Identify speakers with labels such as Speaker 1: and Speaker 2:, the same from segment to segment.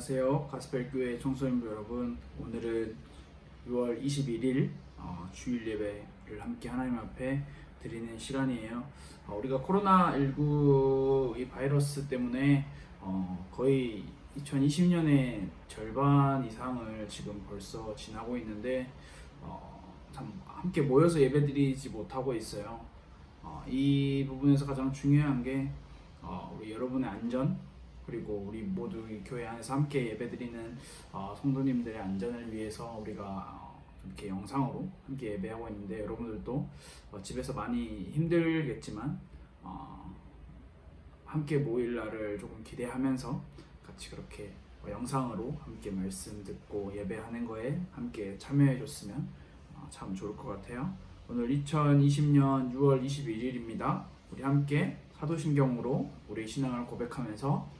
Speaker 1: 안녕하세요. 가스펠교회 청소년부 여러분. 오늘은 6월 21일 어, 주일 예배를 함께 하나님 앞에 드리는 시간이에요. 어, 우리가 코로나19 이 바이러스 때문에 어, 거의 2020년의 절반 이상을 지금 벌써 지나고 있는데 어, 참 함께 모여서 예배드리지 못하고 있어요. 어, 이 부분에서 가장 중요한 게 어, 우리 여러분의 안전 그리고 우리 모두 이 교회 안에서 함께 예배드리는 어, 성도님들의 안전을 위해서 우리가 어, 이렇게 영상으로 함께 예배하고 있는데 여러분들도 어, 집에서 많이 힘들겠지만 어, 함께 모일 날을 조금 기대하면서 같이 그렇게 어, 영상으로 함께 말씀 듣고 예배하는 거에 함께 참여해 줬으면 어, 참 좋을 것 같아요. 오늘 2020년 6월 21일입니다. 우리 함께 사도신경으로 우리 신앙을 고백하면서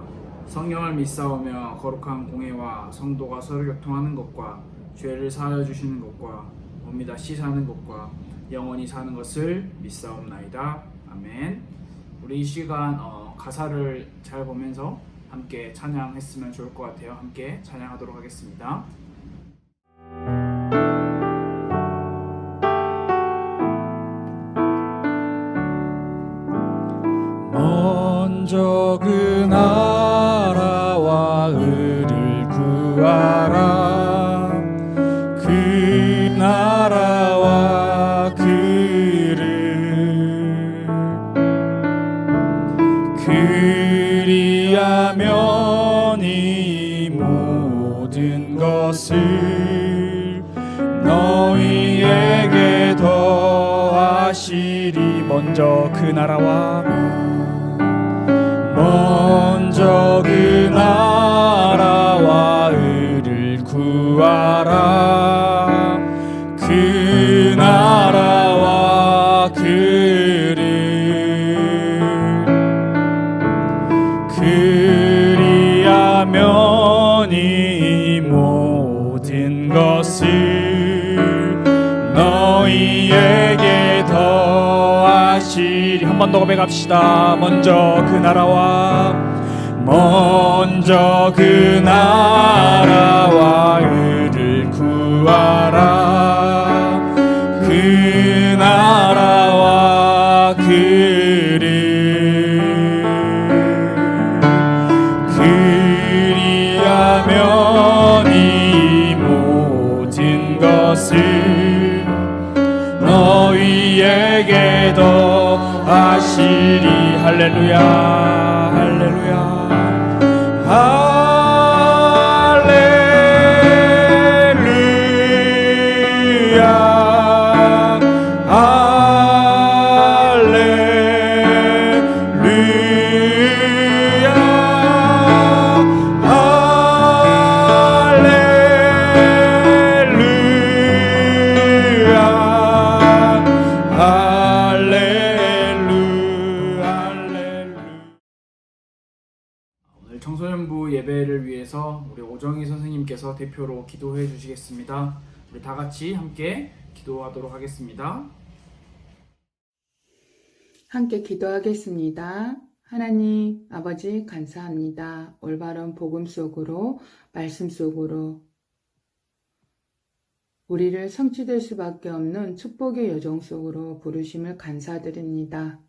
Speaker 1: 성령을 믿사오며 거룩한 공회와 성도가 서로 교통하는 것과 죄를 사하여 주시는 것과 몸이 다시 사는 것과 영원히 사는 것을 믿사옵나이다. 아멘. 우리 이 시간 어, 가사를 잘 보면서 함께 찬양했으면 좋을 것 같아요. 함께 찬양하도록 하겠습니다. 먼저 그나 먼저 그 나라와 먼저 그 나라와 의를 구하라. 그 나라와 그를 그리하면 이 모든 것을 너희에게 더하시리. 한번 더 고백합시다. 먼저 그 나라와 먼저 그 나라와 의를 구하라. 그 나라와 그를 그리하면 이 모든 것을 너희에게 더 하시리. 할렐루야 대표로 기도해 주시겠습니다. 우리 다 같이 함께 기도하도록 하겠습니다.
Speaker 2: 함께 기도하겠습니다. 하나님 아버지 감사합니다. 올바른 복음 속으로 말씀 속으로 우리를 성취될 수밖에 없는 축복의 여정 속으로 부르심을 감사드립니다.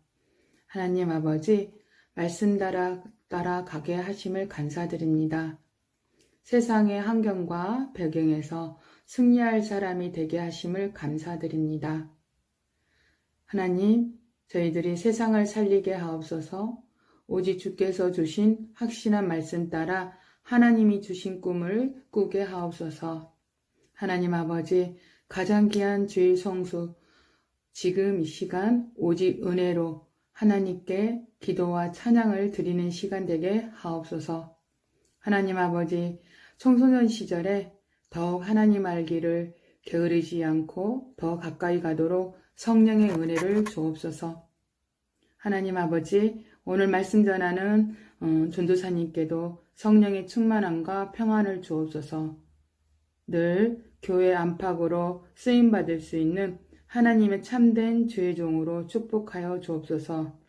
Speaker 2: 하나님 아버지 말씀 따라 따라 가게 하심을 감사드립니다. 세상의 환경과 배경에서 승리할 사람이 되게 하심을 감사드립니다. 하나님, 저희들이 세상을 살리게 하옵소서. 오직 주께서 주신 확신한 말씀 따라 하나님이 주신 꿈을 꾸게 하옵소서. 하나님 아버지 가장 귀한 주의 성수 지금 이 시간 오직 은혜로 하나님께 기도와 찬양을 드리는 시간 되게 하옵소서. 하나님 아버지 청소년 시절에 더욱 하나님 알기를 게으르지 않고 더 가까이 가도록 성령의 은혜를 주옵소서. 하나님 아버지, 오늘 말씀 전하는 어, 전도사님께도 성령의 충만함과 평안을 주옵소서. 늘 교회 안팎으로 쓰임 받을 수 있는 하나님의 참된 주의 종으로 축복하여 주옵소서.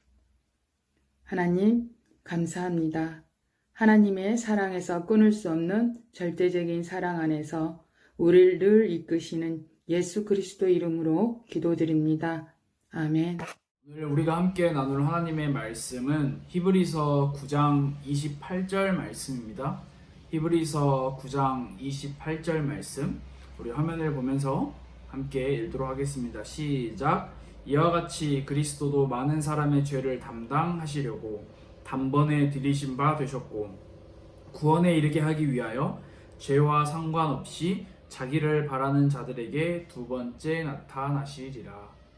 Speaker 2: 하나님, 감사합니다. 하나님의 사랑에서 끊을 수 없는 절대적인 사랑 안에서 우리를 늘 이끄시는 예수 그리스도 이름으로 기도드립니다. 아멘.
Speaker 1: 오늘 우리가 함께 나눌 하나님의 말씀은 히브리서 9장 28절 말씀입니다. 히브리서 9장 28절 말씀 우리 화면을 보면서 함께 읽도록 하겠습니다. 시작. 이와 같이 그리스도도 많은 사람의 죄를 담당하시려고 단번에 들이신 바 되셨고 구원에 이르게 하기 위하여 죄와 상관없이 자기를 바라는 자들에게 두 번째 나타나시리라.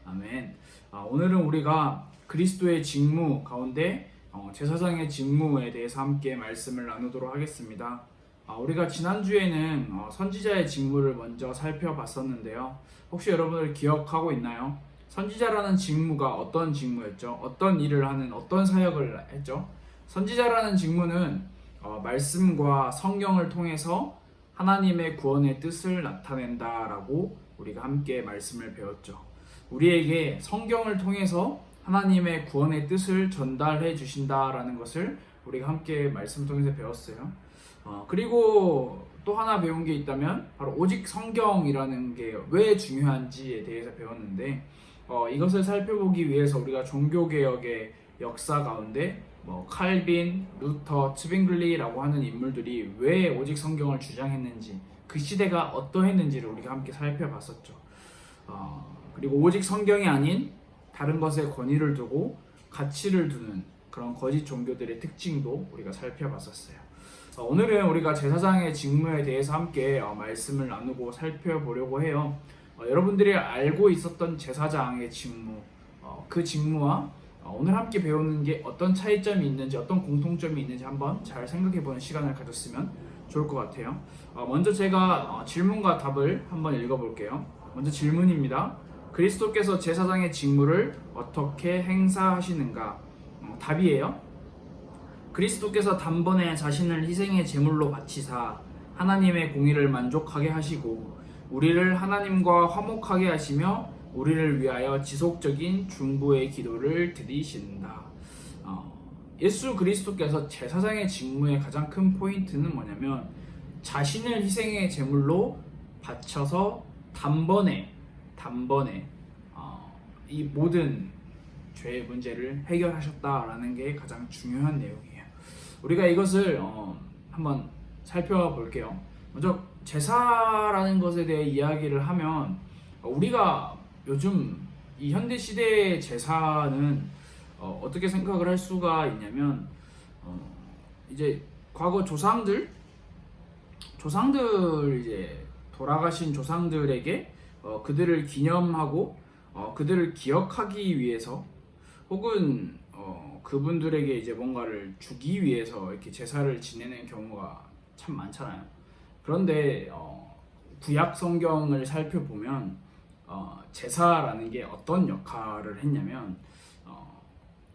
Speaker 1: 아멘. 아, 오늘은 우리가 그리스도의 직무 가운데 어, 제사장의 직무에 대해서 함께 말씀을 나누도록 하겠습니다. 아, 우리가 지난주에는 어, 선지자의 직무를 먼저 살펴봤었는데요. 혹시 여러분들 기억하고 있나요? 선지자라는 직무가 어떤 직무였죠? 어떤 일을 하는 어떤 사역을 했죠? 선지자라는 직무는 어, 말씀과 성경을 통해서 하나님의 구원의 뜻을 나타낸다라고 우리가 함께 말씀을 배웠죠. 우리에게 성경을 통해서 하나님의 구원의 뜻을 전달해 주신다라는 것을 우리가 함께 말씀을 통해서 배웠어요. 어, 그리고 또 하나 배운 게 있다면 바로 오직 성경이라는 게 왜 중요한지에 대해서 배웠는데 어, 이것을 살펴보기 위해서 우리가 종교 개혁의 역사 가운데 뭐 칼빈, 루터, 츠빙글리라고 하는 인물들이 왜 오직 성경을 주장했는지 그 시대가 어떠했는지를 우리가 함께 살펴봤었죠. 어, 그리고 오직 성경이 아닌 다른 것에 권위를 두고 가치를 두는 그런 거짓 종교들의 특징도 우리가 살펴봤었어요. 어, 오늘은 우리가 제사장의 직무에 대해서 함께 어, 말씀을 나누고 살펴보려고 해요. 어, 여러분들이 알고 있었던 제사장의 직무, 어, 그 직무와 어, 오늘 함께 배우는 게 어떤 차이점이 있는지, 어떤 공통점이 있는지 한번 잘 생각해보는 시간을 가졌으면 좋을 것 같아요. 어, 먼저 제가 어, 질문과 답을 한번 읽어볼게요. 먼저 질문입니다. 그리스도께서 제사장의 직무를 어떻게 행사하시는가? 어, 답이에요. 그리스도께서 단번에 자신을 희생의 제물로 바치사 하나님의 공의를 만족하게 하시고 우리를 하나님과 화목하게 하시며 우리를 위하여 지속적인 중보의 기도를 드리신다. 어, 예수 그리스도께서 제사장의 직무의 가장 큰 포인트는 뭐냐면 자신을 희생의 제물로 바쳐서 단번에 단번에 어, 이 모든 죄의 문제를 해결하셨다라는 게 가장 중요한 내용이에요. 우리가 이것을 어, 한번 살펴볼게요. 먼저 제사라는 것에 대해 이야기를 하면 우리가 요즘 이 현대 시대의 제사는 어, 어떻게 생각을 할 수가 있냐면 어, 이제 과거 조상들 조상들 이제 돌아가신 조상들에게 어, 그들을 기념하고 어, 그들을 기억하기 위해서 혹은 어, 그분들에게 이제 뭔가를 주기 위해서 이렇게 제사를 지내는 경우가 참 많잖아요. 그런데 어, 구약 성경을 살펴보면 어, 제사라는 게 어떤 역할을 했냐면 어,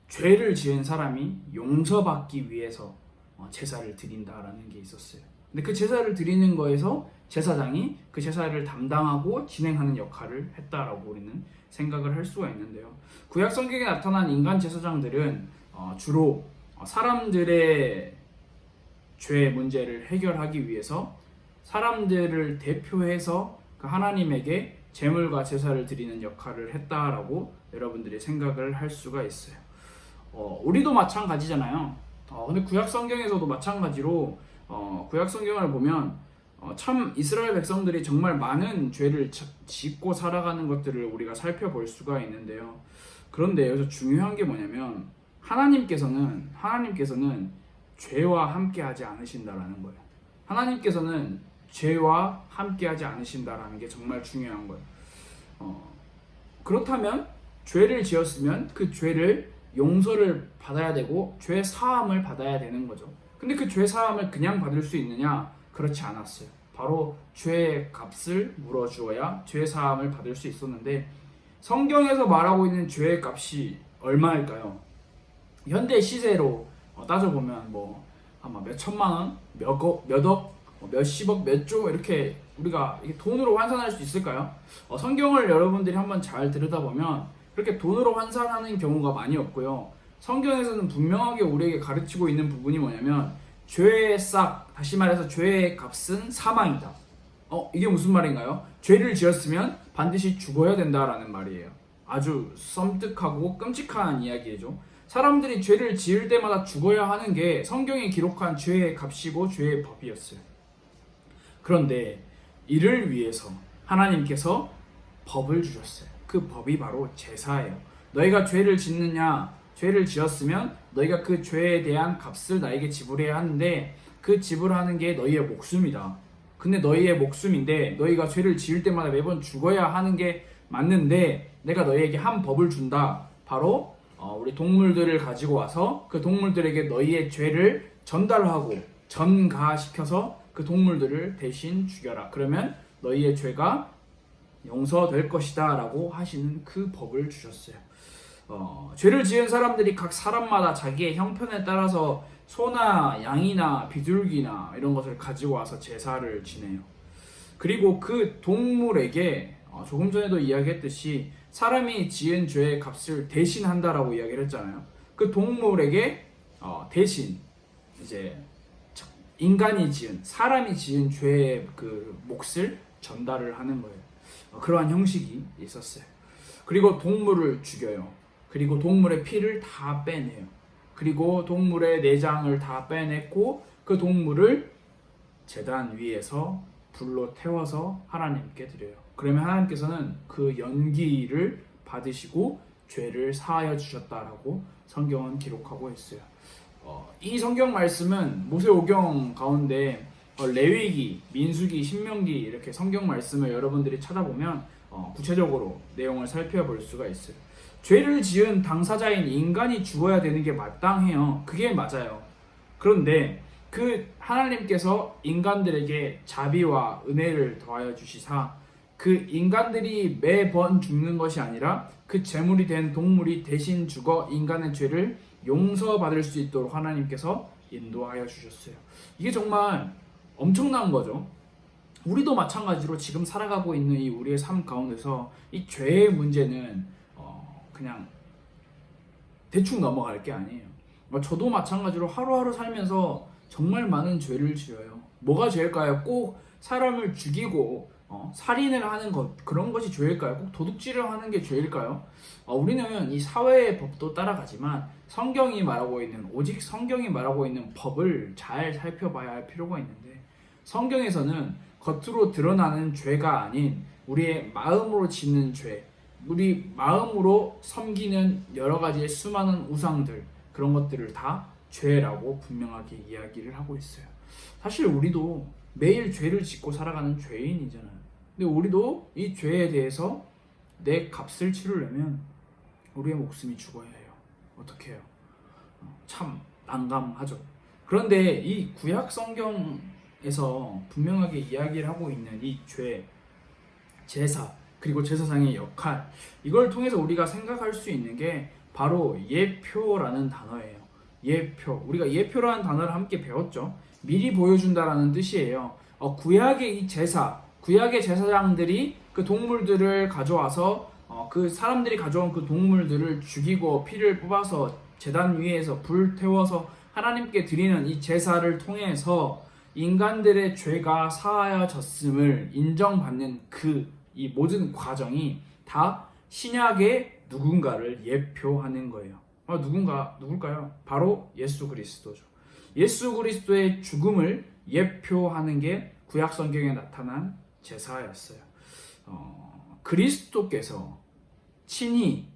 Speaker 1: 죄를 지은 사람이 용서받기 위해서 어, 제사를 드린다라는 게 있었어요. 근데 그 제사를 드리는 거에서 제사장이 그 제사를 담당하고 진행하는 역할을 했다라고 우리는 생각을 할 수가 있는데요. 구약 성경에 나타난 인간 제사장들은 어, 주로 어, 사람들의 죄 문제를 해결하기 위해서 사람들을 대표해서 그 하나님에게 제물과 제사를 드리는 역할을 했다라고 여러분들이 생각을 할 수가 있어요. 어, 우리도 마찬가지잖아요. 어, 근데 구약 성경에서도 마찬가지로 어, 구약 성경을 보면 어, 참 이스라엘 백성들이 정말 많은 죄를 자- 짓고 살아가는 것들을 우리가 살펴볼 수가 있는데요. 그런데 여기서 중요한 게 뭐냐면 하나님께서는 하나님께서는 죄와 함께하지 않으신다라는 거예요. 하나님께서는 죄와 함께하지 않으신다라는 게 정말 중요한 거예요. 어, 그렇다면 죄를 지었으면 그 죄를 용서를 받아야 되고 죄 사함을 받아야 되는 거죠. 근데 그 죄 사함을 그냥 받을 수 있느냐? 그렇지 않았어요. 바로 죄의 값을 물어 주어야 죄 사함을 받을 수 있었는데 성경에서 말하고 있는 죄의 값이 얼마일까요? 현대 시세로 어, 따져보면 뭐 아마 몇 천만 원, 몇억, 몇십억, 몇조 이렇게 우리가 돈으로 환산할 수 있을까요? 어, 성경을 여러분들이 한번 잘 들여다보면 그렇게 돈으로 환산하는 경우가 많이 없고요. 성경에서는 분명하게 우리에게 가르치고 있는 부분이 뭐냐면 죄의 싹, 다시 말해서 죄의 값은 사망이다. 어, 이게 무슨 말인가요? 죄를 지었으면 반드시 죽어야 된다라는 말이에요. 아주 섬뜩하고 끔찍한 이야기죠. 사람들이 죄를 지을 때마다 죽어야 하는 게 성경에 기록한 죄의 값이고 죄의 법이었어요. 그런데 이를 위해서 하나님께서 법을 주셨어요. 그 법이 바로 제사예요. 너희가 죄를 짓느냐? 죄를 지었으면 너희가 그 죄에 대한 값을 나에게 지불해야 하는데 그 지불하는 게 너희의 목숨이다. 근데 너희의 목숨인데 너희가 죄를 지을 때마다 매번 죽어야 하는 게 맞는데 내가 너희에게 한 법을 준다. 바로 어, 우리 동물들을 가지고 와서 그 동물들에게 너희의 죄를 전달하고 전가시켜서 그 동물들을 대신 죽여라. 그러면 너희의 죄가 용서될 것이다 라고 하시는 그 법을 주셨어요. 어, 죄를 지은 사람들이 각 사람마다 자기의 형편에 따라서 소나 양이나 비둘기나 이런 것을 가지고 와서 제사를 지내요. 그리고 그 동물에게 어, 조금 전에도 이야기했듯이 사람이 지은 죄의 값을 대신한다라고 이야기를 했잖아요. 그 동물에게 어, 대신 이제 인간이 지은 사람이 지은 죄의 그 몫을 전달을 하는 거예요. 어, 그러한 형식이 있었어요. 그리고 동물을 죽여요. 그리고 동물의 피를 다 빼내요. 그리고 동물의 내장을 다 빼냈고 그 동물을 재단 위에서 불로 태워서 하나님께 드려요. 그러면 하나님께서는 그 연기를 받으시고 죄를 사하여 주셨다라고 성경은 기록하고 있어요. 어, 이 성경 말씀은 모세 오경 가운데 어, 레위기, 민수기, 신명기 이렇게 성경 말씀을 여러분들이 찾아보면 어, 구체적으로 내용을 살펴볼 수가 있어요. 죄를 지은 당사자인 인간이 죽어야 되는 게 마땅해요. 그게 맞아요. 그런데 그 하나님께서 인간들에게 자비와 은혜를 더하여 주시사 그 인간들이 매번 죽는 것이 아니라 그 제물이 된 동물이 대신 죽어 인간의 죄를 용서받을 수 있도록 하나님께서 인도하여 주셨어요. 이게 정말 엄청난 거죠. 우리도 마찬가지로 지금 살아가고 있는 이 우리의 삶 가운데서 이 죄의 문제는 어, 그냥 대충 넘어갈 게 아니에요. 어, 저도 마찬가지로 하루하루 살면서 정말 많은 죄를 지어요. 뭐가 죄일까요? 꼭 사람을 죽이고 어, 살인을 하는 것 그런 것이 죄일까요? 꼭 도둑질을 하는 게 죄일까요? 어, 우리는 이 사회의 법도 따라가지만 성경이 말하고 있는 오직 성경이 말하고 있는 법을 잘 살펴봐야 할 필요가 있는데 성경에서는 겉으로 드러나는 죄가 아닌 우리의 마음으로 짓는 죄, 우리 마음으로 섬기는 여러 가지의 수많은 우상들 그런 것들을 다 죄라고 분명하게 이야기를 하고 있어요. 사실 우리도 매일 죄를 짓고 살아가는 죄인이잖아요. 근데 우리도 이 죄에 대해서 내 값을 치르려면 우리의 목숨이 죽어야 해요. 어떻게 해요? 어, 참 난감하죠. 그런데 이 구약 성경에서 분명하게 이야기를 하고 있는 이 죄, 제사, 그리고 제사상의 역할, 이걸 통해서 우리가 생각할 수 있는 게 바로 예표라는 단어예요. 예표. 우리가 예표라는 단어를 함께 배웠죠. 미리 보여준다라는 뜻이에요. 어, 구약의 이 제사, 구약의 제사장들이 그 동물들을 가져와서 어, 그 사람들이 가져온 그 동물들을 죽이고 피를 뽑아서 제단 위에서 불 태워서 하나님께 드리는 이 제사를 통해서 인간들의 죄가 사하여졌음을 인정받는 그 이 모든 과정이 다 신약의 누군가를 예표하는 거예요. 어, 누군가 누굴까요? 바로 예수 그리스도죠. 예수 그리스도의 죽음을 예표하는 게 구약 성경에 나타난 제사였어요. 어, 그리스도께서 친히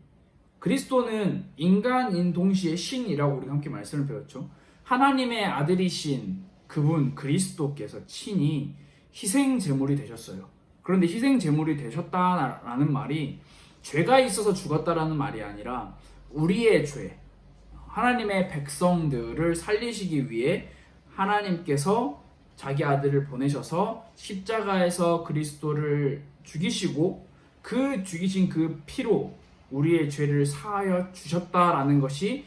Speaker 1: 그리스도는 인간인 동시에 신이라고 우리가 함께 말씀을 배웠죠. 하나님의 아들이신 그분 그리스도께서 친히 희생 제물이 되셨어요. 그런데 희생 제물이 되셨다라는 말이 죄가 있어서 죽었다라는 말이 아니라 우리의 죄, 하나님의 백성들을 살리시기 위해 하나님께서 자기 아들을 보내셔서 십자가에서 그리스도를 죽이시고 그 죽이신 그 피로 우리의 죄를 사하여 주셨다라는 것이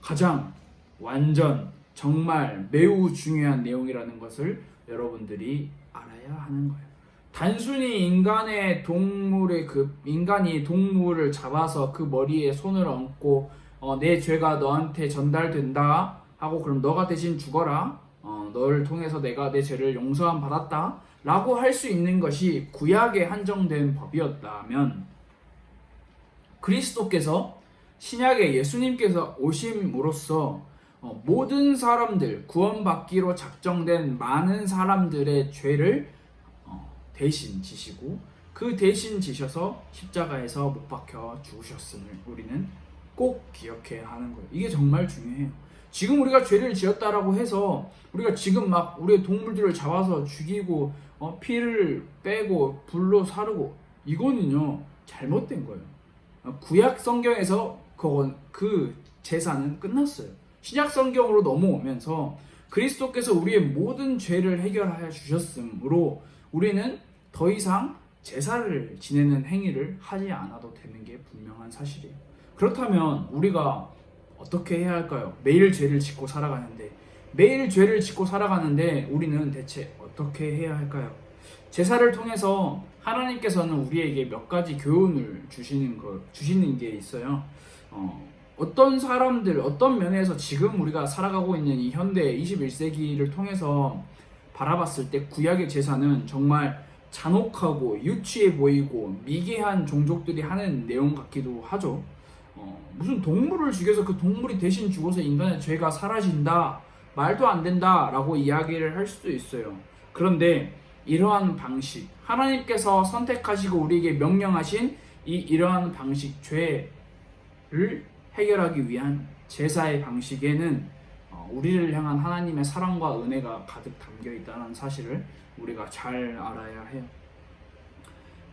Speaker 1: 가장 완전 정말 매우 중요한 내용이라는 것을 여러분들이 알아야 하는 거예요. 단순히 인간의 동물의 그 인간이 동물을 잡아서 그 머리에 손을 얹고 어, 내 죄가 너한테 전달된다 하고 그럼 너가 대신 죽어라 어, 너를 통해서 내가 내 죄를 용서함 받았다 라고 할 수 있는 것이 구약에 한정된 법이었다면 그리스도께서 신약의 예수님께서 오심으로써 어, 모든 사람들 구원받기로 작정된 많은 사람들의 죄를 어, 대신 지시고 그 대신 지셔서 십자가에서 못 박혀 죽으셨음을 우리는 꼭 기억해야 하는 거예요. 이게 정말 중요해요. 지금 우리가 죄를 지었다라고 해서 우리가 지금 막 우리의 동물들을 잡아서 죽이고 어, 피를 빼고 불로 사르고 이거는요 잘못된 거예요. 어, 구약 성경에서 그건 그 제사는 끝났어요. 신약 성경으로 넘어오면서 그리스도께서 우리의 모든 죄를 해결하여 주셨으므로 우리는 더 이상 제사를 지내는 행위를 하지 않아도 되는 게 분명한 사실이에요. 그렇다면 우리가 어떻게 해야 할까요? 매일 죄를 짓고 살아가는데 매일 죄를 짓고 살아가는데 우리는 대체 어떻게 해야 할까요? 제사를 통해서 하나님께서는 우리에게 몇 가지 교훈을 주시는 거 주시는 게 있어요. 어, 어떤 사람들 어떤 면에서 지금 우리가 살아가고 있는 이 현대 21세기를 통해서 바라봤을 때 구약의 제사는 정말 잔혹하고 유치해 보이고 미개한 종족들이 하는 내용 같기도 하죠. 어, 무슨 동물을 죽여서 그 동물이 대신 죽어서 인간의 죄가 사라진다 말도 안 된다 라고 이야기를 할 수도 있어요. 그런데 이러한 방식 하나님께서 선택하시고 우리에게 명령하신 이 이러한 방식 죄를 해결하기 위한 제사의 방식에는 어, 우리를 향한 하나님의 사랑과 은혜가 가득 담겨 있다는 사실을 우리가 잘 알아야 해요.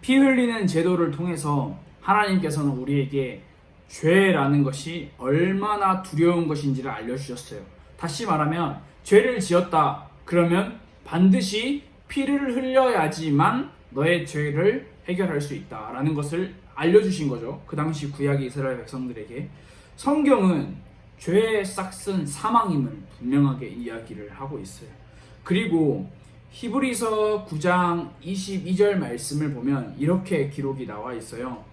Speaker 1: 피 흘리는 제도를 통해서 하나님께서는 우리에게 죄라는 것이 얼마나 두려운 것인지를 알려주셨어요. 다시 말하면 죄를 지었다. 그러면 반드시 피를 흘려야지만 너의 죄를 해결할 수 있다라는 것을 알려주신 거죠. 그 당시 구약의 이스라엘 백성들에게 성경은 죄의 싹슨 사망임을 분명하게 이야기를 하고 있어요. 그리고 히브리서 9장 22절 말씀을 보면 이렇게 기록이 나와 있어요.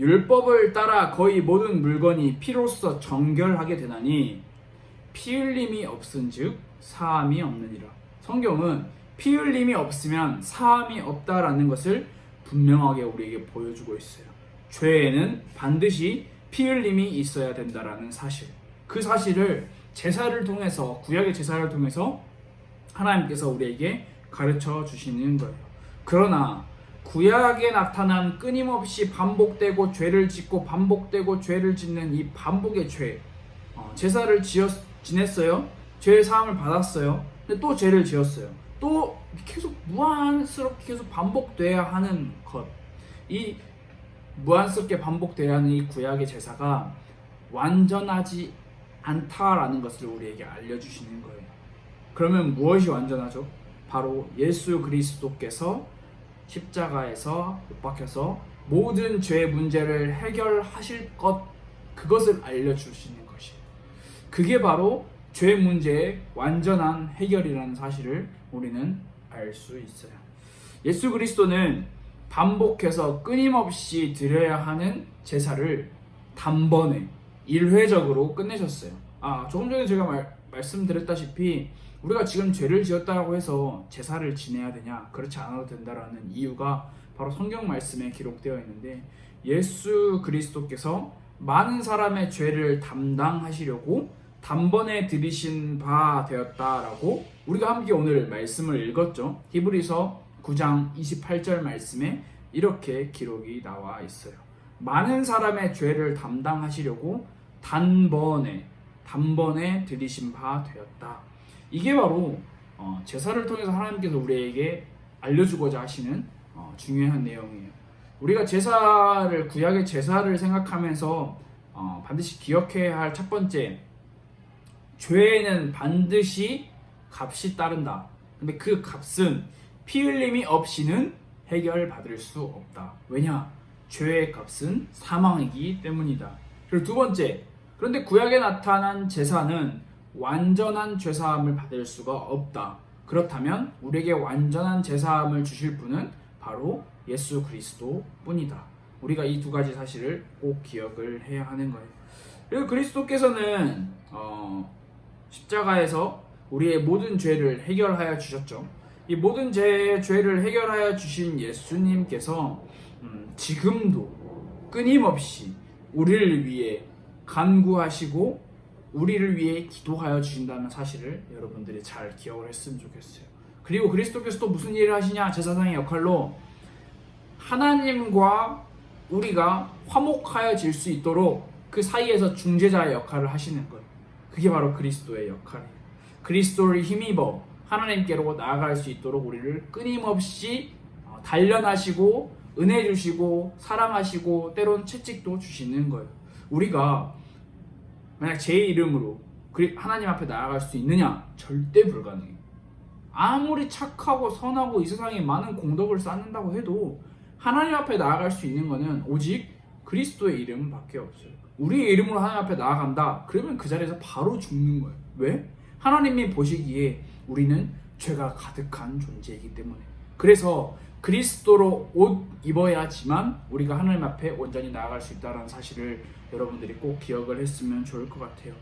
Speaker 1: 율법을 따라 거의 모든 물건이 피로써 정결하게 되나니 피 흘림이 없은즉 사함이 없느니라. 성경은 피 흘림이 없으면 사함이 없다라는 것을 분명하게 우리에게 보여주고 있어요. 죄에는 반드시 피 흘림이 있어야 된다라는 사실. 그 사실을 제사를 통해서 구약의 제사를 통해서 하나님께서 우리에게 가르쳐 주시는 거예요. 그러나 구약에 나타난 끊임없이 반복되고 죄를 짓고 반복되고 죄를 짓는 이 반복의 죄. 어, 제사를 지었, 지냈어요. 죄의 사함을 받았어요. 근데 또 죄를 지었어요. 또 계속 무한스럽게 계속 반복돼야 하는 것. 이 무한스럽게 반복돼야 하는 이 구약의 제사가 완전하지 않다라는 것을 우리에게 알려주시는 거예요. 그러면 무엇이 완전하죠? 바로 예수 그리스도께서 십자가에서 못 박혀서 모든 죄 문제를 해결하실 것 그것을 알려주시는 것이 그게 바로 죄 문제의 완전한 해결이라는 사실을 우리는 알 수 있어요. 예수 그리스도는 반복해서 끊임없이 드려야 하는 제사를 단번에 일회적으로 끝내셨어요. 아 조금 전에 제가 말, 말씀드렸다시피 우리가 지금 죄를 지었다고 해서 제사를 지내야 되냐 그렇지 않아도 된다라는 이유가 바로 성경 말씀에 기록되어 있는데 예수 그리스도께서 많은 사람의 죄를 담당하시려고 단번에 들이신 바 되었다라고 우리가 함께 오늘 말씀을 읽었죠. 히브리서 9장 28절 말씀에 이렇게 기록이 나와 있어요. 많은 사람의 죄를 담당하시려고 단번에 단번에 들이신 바 되었다. 이게 바로 어, 제사를 통해서 하나님께서 우리에게 알려주고자 하시는 어, 중요한 내용이에요. 우리가 제사를 구약의 제사를 생각하면서 어, 반드시 기억해야 할 첫 번째 죄는 반드시 값이 따른다. 근데 그 값은 피 흘림이 없이는 해결받을 수 없다. 왜냐? 죄의 값은 사망이기 때문이다. 그리고 두 번째, 그런데 구약에 나타난 제사는 완전한 죄사함을 받을 수가 없다. 그렇다면 우리에게 완전한 제사함을 주실 분은 바로 예수 그리스도 뿐이다. 우리가 이 두 가지 사실을 꼭 기억을 해야 하는 거예요. 그리고 그리스도께서는 어, 십자가에서 우리의 모든 죄를 해결하여 주셨죠. 이 모든 죄, 죄를 해결하여 주신 예수님께서 음, 지금도 끊임없이 우리를 위해 간구하시고 우리를 위해 기도하여 주신다는 사실을 여러분들이 잘 기억을 했으면 좋겠어요. 그리고 그리스도께서 또 무슨 일을 하시냐? 제사장의 역할로 하나님과 우리가 화목하여 질 수 있도록 그 사이에서 중재자의 역할을 하시는 거예요. 그게 바로 그리스도의 역할이에요. 그리스도를 힘입어 하나님께로 나아갈 수 있도록 우리를 끊임없이 어, 단련하시고 은혜 주시고 사랑하시고 때론 채찍도 주시는 거예요. 우리가 만약 제 이름으로 하나님 앞에 나아갈 수 있느냐? 절대 불가능해요. 아무리 착하고 선하고 이 세상에 많은 공덕을 쌓는다고 해도 하나님 앞에 나아갈 수 있는 거는 오직 그리스도의 이름밖에 없어요. 우리의 이름으로 하나님 앞에 나아간다. 그러면 그 자리에서 바로 죽는 거예요. 왜? 하나님이 보시기에 우리는 죄가 가득한 존재이기 때문에. 그래서 그리스도로 옷 입어야지만 우리가 하나님 앞에 온전히 나아갈 수 있다는 사실을 여러분들이 꼭 기억을 했으면 좋을 것 같아요.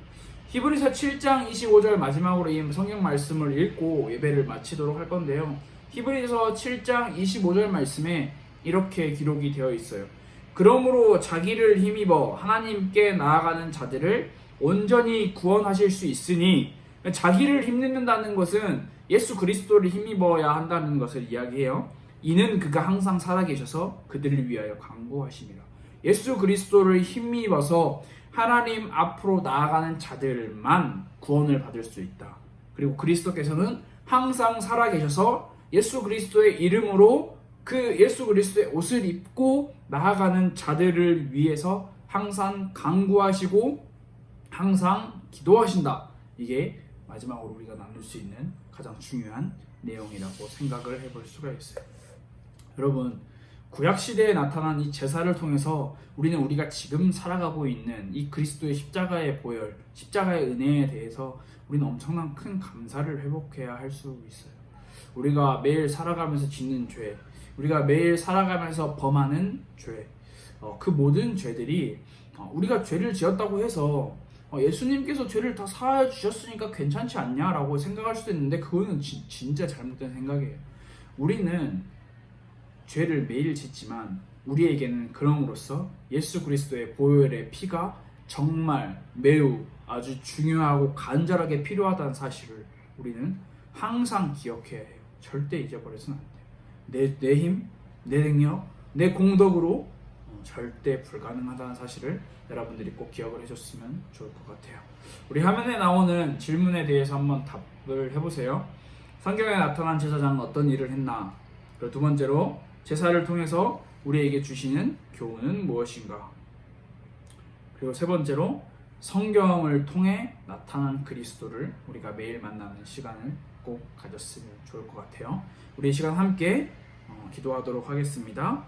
Speaker 1: 히브리서 7장 25절 마지막으로 이 성경 말씀을 읽고 예배를 마치도록 할 건데요. 히브리서 7장 25절 말씀에 이렇게 기록이 되어 있어요. 그러므로 자기를 힘입어 하나님께 나아가는 자들을 온전히 구원하실 수 있으니 자기를 힘입는다는 것은 예수 그리스도를 힘입어야 한다는 것을 이야기해요. 이는 그가 항상 살아계셔서 그들을 위하여 강구하심이라. 예수 그리스도를 힘입어서 하나님 앞으로 나아가는 자들만 구원을 받을 수 있다. 그리고 그리스도께서는 항상 살아계셔서 예수 그리스도의 이름으로 그 예수 그리스도의 옷을 입고 나아가는 자들을 위해서 항상 강구하시고 항상 기도하신다. 이게 마지막으로 우리가 나눌 수 있는 가장 중요한 내용이라고 생각을 해볼 수가 있어요. 여러분, 구약 시대에 나타난 이 제사를 통해서 우리는 우리가 지금 살아가고 있는 이 그리스도의 십자가의 보혈, 십자가의 은혜에 대해서 우리는 엄청난 큰 감사를 회복해야 할 수 있어요. 우리가 매일 살아가면서 짓는 죄, 우리가 매일 살아가면서 범하는 죄, 어, 그 모든 죄들이 어, 우리가 죄를 지었다고 해서 어, 예수님께서 죄를 다 사하여 주셨으니까 괜찮지 않냐라고 생각할 수도 있는데 그거는 지- 진짜 잘못된 생각이에요. 우리는 죄를 매일 짓지만 우리에게는 그럼으로써 예수 그리스도의 보혈의 피가 정말 매우 아주 중요하고 간절하게 필요하다는 사실을 우리는 항상 기억해야 해요. 절대 잊어버려서는 안 돼요. 내, 내 힘, 내 능력, 내 공덕으로 어, 절대 불가능하다는 사실을 여러분들이 꼭 기억을 해줬으면 좋을 것 같아요. 우리 화면에 나오는 질문에 대해서 한번 답을 해보세요. 성경에 나타난 제사장은 어떤 일을 했나? 그리고 두 번째로 제사를 통해서 우리에게 주시는 교훈은 무엇인가? 그리고 세 번째로 성경을 통해 나타난 그리스도를 우리가 매일 만나는 시간을 꼭 가졌으면 좋을 것 같아요. 우리 이 시간 함께 어, 기도하도록 하겠습니다.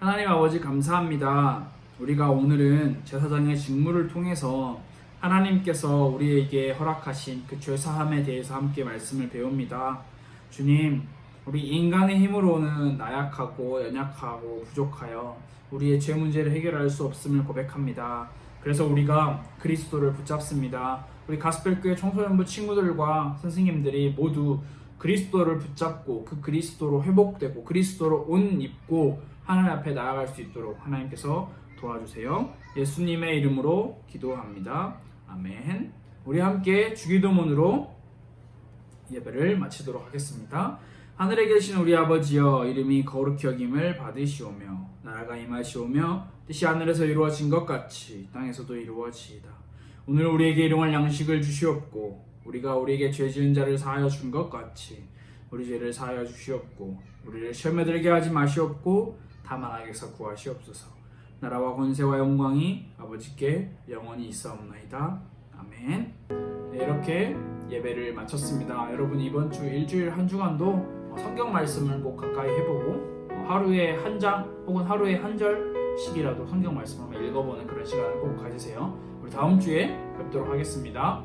Speaker 1: 하나님 아버지 감사합니다. 우리가 오늘은 제사장의 직무를 통해서 하나님께서 우리에게 허락하신 그 죄사함에 대해서 함께 말씀을 배웁니다. 주님, 우리 인간의 힘으로는 나약하고 연약하고 부족하여 우리의 죄 문제를 해결할 수 없음을 고백합니다. 그래서 우리가 그리스도를 붙잡습니다. 우리 가스펠교회 청소년부 친구들과 선생님들이 모두 그리스도를 붙잡고 그 그리스도로 회복되고 그리스도로 옷 입고 하나님 앞에 나아갈 수 있도록 하나님께서 도와주세요. 예수님의 이름으로 기도합니다. 아멘. 우리 함께 주기도문으로 예배를 마치도록 하겠습니다. 하늘에 계신 우리 아버지여 이름이 거룩히 여김을 받으시오며 나라가 임하시오며 뜻이 하늘에서 이루어진 것 같이 땅에서도 이루어지이다. 오늘 우리에게 일용할 양식을 주시옵고 우리가 우리에게 죄 지은 자를 사하여 준 것 같이 우리 죄를 사하여 주시옵고 우리를 시험에 들게 하지 마시옵고 다만 악에서 구하시옵소서. 나라와 권세와 영광이 아버지께 영원히 있사옵나이다. 아멘. 네, 이렇게 예배를 마쳤습니다. 여러분 이번 주 일주일 한 주간도 어, 성경 말씀을 꼭 가까이 해보고 어, 하루에 한 장 혹은 하루에 한 절씩이라도 성경 말씀을 읽어보는 그런 시간을 꼭 가지세요. 우리 다음 주에 뵙도록 하겠습니다.